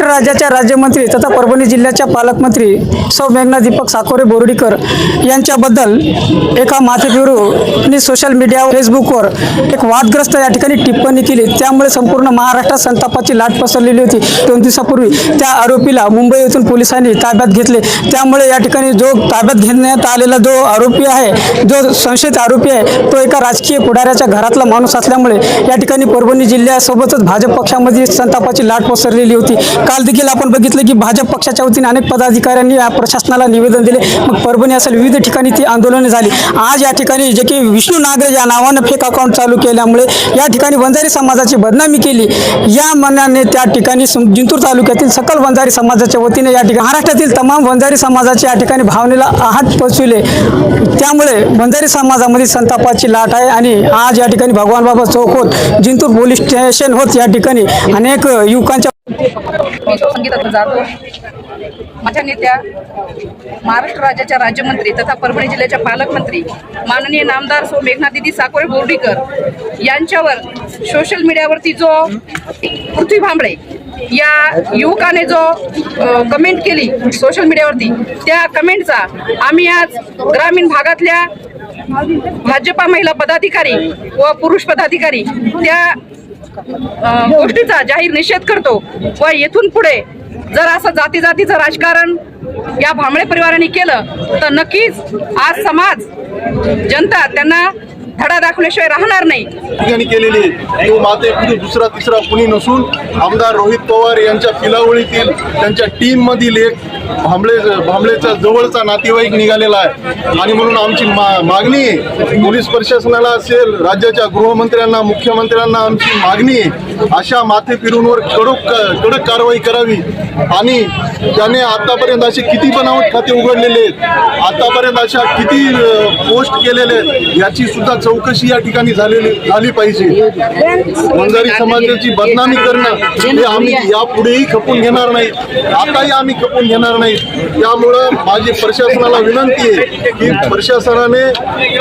राज्याच्या राज्यमंत्री तथा परभणी जिल्ह्याच्या पालकमंत्री सौ मेघना दीपक साकोरे बोर्डीकर यांच्याबद्दल एका माथेफिरूनी सोशल मीडिया फेसबुकवर एक वादग्रस्त या ठिकाणी टिप्पणी केली. त्यामुळे संपूर्ण महाराष्ट्रात संतापाची लाट पसरलेली होती. दोन दिवसापूर्वी त्या आरोपीला मुंबई येथून पोलिसांनी ताब्यात घेतले. त्यामुळे या ठिकाणी जो ताब्यात घेण्यात आलेला जो आरोपी आहे जो संशयित आरोपी आहे तो एका राजकीय पुढाऱ्याच्या घरातला माणूस असल्यामुळे या ठिकाणी परभणी जिल्ह्यासोबतच भाजप पक्षामध्ये संतापाची लाट पसरलेली होती. काल देखील आपण बघितलं की भाजप पक्षाच्या वतीने अनेक पदाधिकाऱ्यांनी या प्रशासनाला निवेदन दिले. मग परभणी असेल विविध ठिकाणी ती आंदोलने झाली. आज या ठिकाणी जे की विष्णू नागरे या नावानं फेक अकाउंट चालू केल्यामुळे या ठिकाणी वंजारी समाजाची बदनामी केली. या मनाने त्या ठिकाणी जिंतूर तालुक्यातील सकल वंजारी समाजाच्या वतीने या ठिकाणी महाराष्ट्रातील तमाम वंजारी समाजाच्या या ठिकाणी भावनेला आहात पोचविले. त्यामुळे वंजारी समाजामध्ये संतापाची लाट आहे आणि आज या ठिकाणी भगवान बाबा चौक होत जिंतूर पोलीस स्टेशन होत या ठिकाणी अनेक युवकांच्या मी संगीता जातो. माझ्या नेत्या महाराष्ट्र राज्याच्या राज्यमंत्री तथा परभणी जिल्ह्याच्या पालकमंत्री माननीय नामदार सो मेघनादिदी साकोरे बोर्डीकर यांच्यावर सोशल मीडियावरती जो पृथ्वी भांबळे या युवकाने जो कमेंट केली सोशल मीडियावरती त्या कमेंटचा आम्ही आज ग्रामीण भागातल्या भाजपा महिला पदाधिकारी व पुरुष पदाधिकारी त्या गोष्टीचा जाहीर निषेध करतो व येथून पुढे जर असं जाती जातीचं राजकारण या भांबळे परिवाराने केलं तर नक्कीच आज समाज जनता त्यांना धडा दाखवल्याशिवाय राहणार नाही. ठिकाणी केलेली तो माते दुसरा तिसरा कुणी नसून आमदार रोहित पवार यांच्या पिलावळीतील त्यांच्या टीम मधील एक भांबळे भांबळेचा जवळचा नातेवाईक निघालेला आहे. आणि म्हणून आमची मा मागणी पोलीस प्रशासनाला असेल राज्याच्या गृहमंत्र्यांना मुख्यमंत्र्यांना आमची मागणी आहे. अशा माथे फिरूंवर कडक कडक कारवाई करावी. आणि त्याने आतापर्यंत असे किती बनावट खाते उघडलेले आहेत आतापर्यंत अशा किती पोस्ट केलेले आहेत याची सुद्धा चौकशी या ठिकाणी झालेली झाली पाहिजे. वंजारी समाजाची बदनामी करणं हे आम्ही यापुढेही खपून घेणार नाही. आताही आम्ही खपून घेणार नाही. त्यामुळं माझी प्रशासनाला विनंती आहे की प्रशासनाने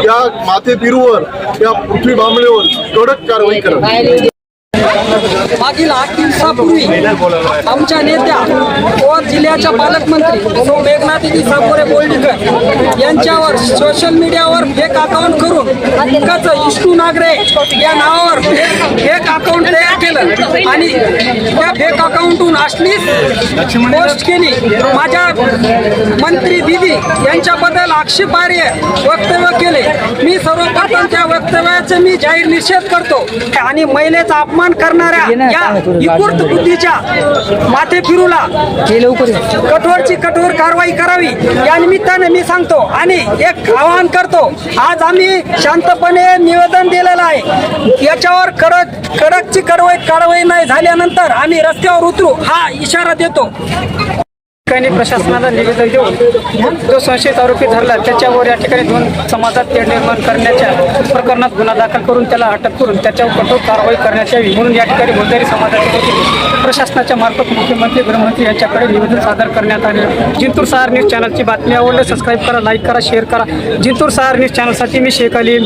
या माथे फिरूवर या पृथ्वी भांबळेवर कडक कारवाई करावी. मागील आठ दिवसापूर्वी आमच्या नेत्या व जिल्ह्याच्या पालकमंत्री सौ मेघनाथजी साकोरे बोर्डीकर यांच्यावर सोशल मीडियावर फेक अकाउंट करून हक्काचं इष्टू नागरे या नावावर फेक अकाउंट आणि त्या फेक अकाउंटहून असलीच पोस्ट केली माझ्या मंत्री दिदी यांच्याबद्दल आक्षेपार्ह वक्तव्य केले. मी सर्वप्रथम त्या वक्तव्याचे मी जाहीर निषेध करतो. आणि महिलेचा अपमान करणाऱ्या या विकृत बुद्धीच्या माथे फिरूला कठोरची कठोर कारवाई करावी. या निमित्ताने मी सांगतो आणि एक आवाहन करतो. आज आम्ही शांतपणे निवेदन दिलेलं आहे. याच्यावर कडक कडकची कडवाई कारवाई नाही झाल्यानंतर आम्ही रस्त्यावर उतरू हा इशारा देतो. ठिकाणी प्रशासनाला निवेदन देऊन जो संशयित आरोपी धरला त्याच्यावर या ठिकाणी दोन समाजात तेढ निर्माण करण्याच्या प्रकरणात गुन्हा दाखल करून त्याला अटक करून त्याच्यावर कठोर कारवाई करण्यात यावी म्हणून या ठिकाणी वंजारी समाजाच्या वतीने प्रशासनाच्या मार्फत मुख्यमंत्री गृहमंत्री यांच्याकडे निवेदन सादर करण्यात आले. जिंतूर सहार न्यूज चॅनलची बातमी आवडलं सबस्क्राईब करा लाईक करा शेअर करा. जिंतूर सहार न्यूज चॅनलसाठी मी शेख अली.